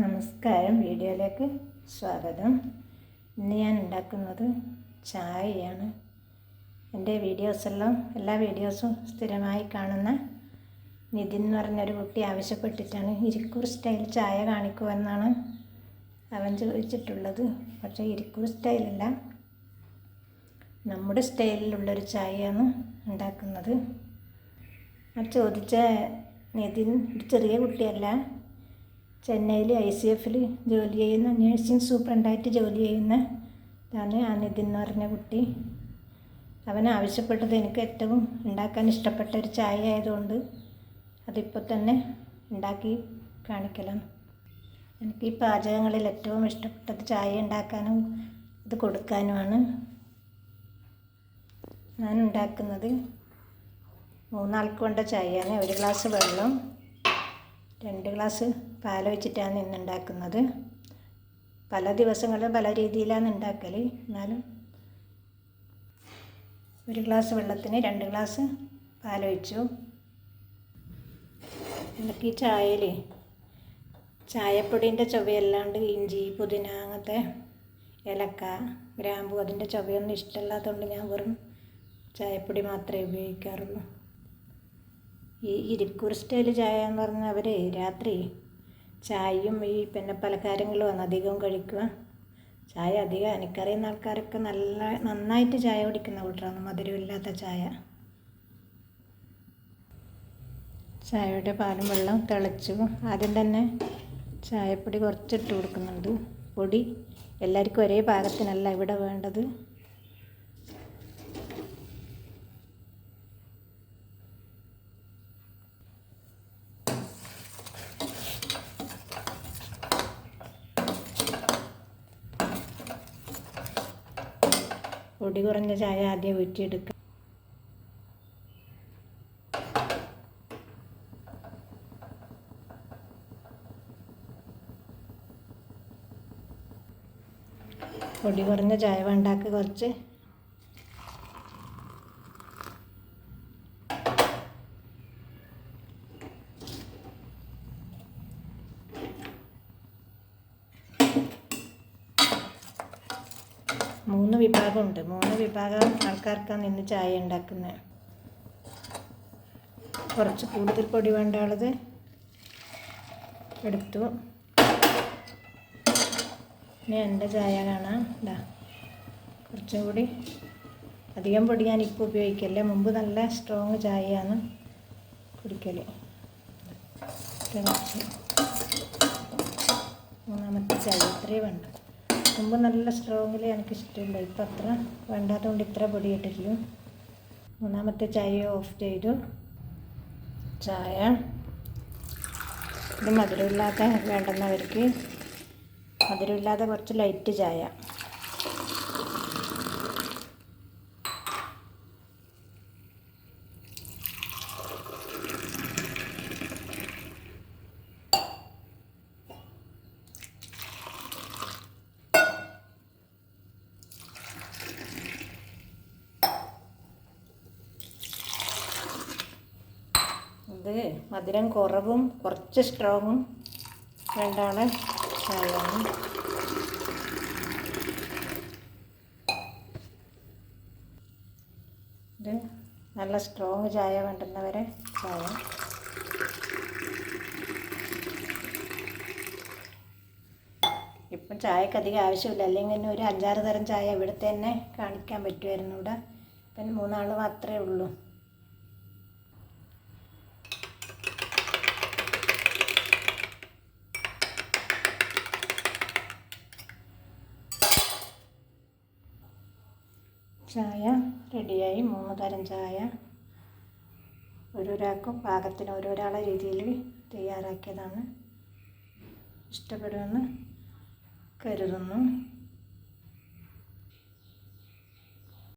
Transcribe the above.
നമസ്കാരം. വീഡിയോയിലേക്ക് സ്വാഗതം. ഇന്ന് ഞാൻ ഉണ്ടാക്കുന്നത് ചായയാണ്. എന്റെ വീഡിയോസെല്ലാം എല്ലാ വീഡിയോസും സ്ഥിരമായി കാണുന്ന നിതിൻ എന്ന് പറഞ്ഞൊരു കുട്ടി ആവശ്യപ്പെട്ടിട്ടാണ് ഇരിക്കൂർ സ്റ്റൈൽ ചായ കാണിക്കുമെന്നാണ് അവൻ ചോദിച്ചിട്ടുള്ളത്. പക്ഷേ ഇരിക്കൂർ സ്റ്റൈലല്ല. നമ്മുടെ സ്റ്റൈലിലുള്ളൊരു ചായയാണ് ഉണ്ടാക്കുന്നത്. ആ ചോദിച്ച നിതിൻ ഒരു ചെറിയ കുട്ടിയല്ല. ചെന്നൈയിൽ ഐ സി എഫിൽ ജോലി ചെയ്യുന്ന നേഴ്സിംഗ് സൂപ്രണ്ടായിട്ട് ജോലി ചെയ്യുന്ന ഇതാണ് ആ നിതിൻ എന്ന് പറഞ്ഞ കുട്ടി. അവൻ ആവശ്യപ്പെട്ടത് എനിക്ക് ഏറ്റവും ഉണ്ടാക്കാൻ ഇഷ്ടപ്പെട്ട ഒരു ചായ ആയതുകൊണ്ട് അതിപ്പോൾ തന്നെ ഉണ്ടാക്കി കാണിക്കലാണ്. എനിക്ക് ഈ പാചകങ്ങളിൽ ഏറ്റവും ഇഷ്ടപ്പെട്ടത് ചായ ഉണ്ടാക്കാനും ഇത് കൊടുക്കാനുമാണ്. ഞാൻ ഉണ്ടാക്കുന്നത് മൂന്നാൾക്ക് കൊണ്ട ചായയാണ്. ഒരു ഗ്ലാസ് വെള്ളം രണ്ട് ഗ്ലാസ് പാൽ വെച്ചിട്ടാണ് ഇന്ന് ഉണ്ടാക്കുന്നത് പല ദിവസങ്ങളിലും പല രീതിയിലാണ് ഉണ്ടാക്കൽ എന്നാലും ഒരു ഗ്ലാസ് വെള്ളത്തിന് രണ്ട് ഗ്ലാസ് പാൽ ഒഴിച്ചു എന്നിട്ട് ഈ ചായയിൽ ചായപ്പൊടീന്റെ ചുവയല്ലാണ്ട് ഇഞ്ചി പുതിന അങ്ങനത്തെ ഏലക്ക ഗ്രാമ്പു അതിന്റെ ചുവയൊന്നും ഇഷ്ടമല്ലാത്തതുകൊണ്ട് ഞാൻ വെറും ചായപ്പൊടി മാത്രമേ ഉപയോഗിക്കാറുള്ളൂ. ഈ ഇരിക്കൂർ സ്റ്റൈൽ ചായ എന്ന് പറഞ്ഞാൽ അവർ രാത്രി ചായയും ഈ പിന്നെ പലഹാരങ്ങളുമാണ് അധികവും കഴിക്കുക. ചായ അധികം എനിക്കറിയുന്ന ആൾക്കാരൊക്കെ നല്ല നന്നായിട്ട് ചായ കുടിക്കുന്ന കൂട്ടറാണ്. മധുരമില്ലാത്ത ചായ. ചായയുടെ പാലും വെള്ളം തിളച്ചു. ആദ്യം തന്നെ ചായപ്പൊടി കുറച്ചിട്ട് കൊടുക്കുന്നുണ്ട്. പൊടി എല്ലാവർക്കും ഒരേ പാകത്തിനല്ല ഇവിടെ വേണ്ടത്. പൊടി കുറഞ്ഞ ചായ ആദ്യം ഊറ്റിയെടുക്കുക പൊടി കുറഞ്ഞ ചായ വേണ്ടാക്ക് കുറച്ച് മൂന്ന് വിഭാഗമുണ്ട്. മൂന്ന് വിഭാഗം ആൾക്കാർക്കാണ് ഇന്ന് ചായ ഉണ്ടാക്കുന്നത് കുറച്ച് കൂടുതൽ പൊടി വേണ്ട ആളത് എടുത്തു. ഇനി എന്റെ ചായ കാണാം. ഇതാ കുറച്ചും കൂടി അധികം പൊടി ഞാൻ ഇപ്പോൾ ഉപയോഗിക്കല്ലേ മുമ്പ് നല്ല സ്ട്രോങ് ചായയാണ് കുടിക്കൽ മൂന്നാമത്തെ ചായ ഇത്രയേ വേണ്ട. മുമ്പ് നല്ല സ്ട്രോങ്ങിൽ എനിക്ക് ഇഷ്ടമുണ്ട് ഇപ്പം അത്ര വേണ്ടാത്തതുകൊണ്ട് ഇത്ര പൊടി ഇട്ടിരിക്കും. മൂന്നാമത്തെ ചായ ഓഫ് ചെയ്തു. ചായ. ഇത് മധുരമില്ലാത്ത വേണ്ടുന്നവർക്ക് മധുരമില്ലാതെ കുറച്ച് ലൈറ്റ് ചായ. ഇത് മധുരം കുറവും കുറച്ച് സ്ട്രോങ്ങും വേണ്ടാണ് ചായയാണ് ഇത് നല്ല സ്ട്രോങ് ചായ വേണ്ടുന്നവരെ ചായ. ഇപ്പം ചായക്ക് അധികം ആവശ്യമില്ല. അല്ലെങ്കിൽ തന്നെ ഒരു അഞ്ചാറ് തരം ചായ ഇവിടെ തന്നെ കാണിക്കാൻ പറ്റുമായിരുന്നു ഇവിടെ. ഇപ്പം മൂന്നാൾ മാത്രമേ ഉള്ളൂ. ചായ റെഡിയായി. മൂന്ന് തരം ചായ. ഓരോരാൾക്കും പാകത്തിന് ഓരോരാളെ രീതിയിൽ തയ്യാറാക്കിയതാണ്. ഇഷ്ടപ്പെടുമെന്ന് കരുതുന്നു.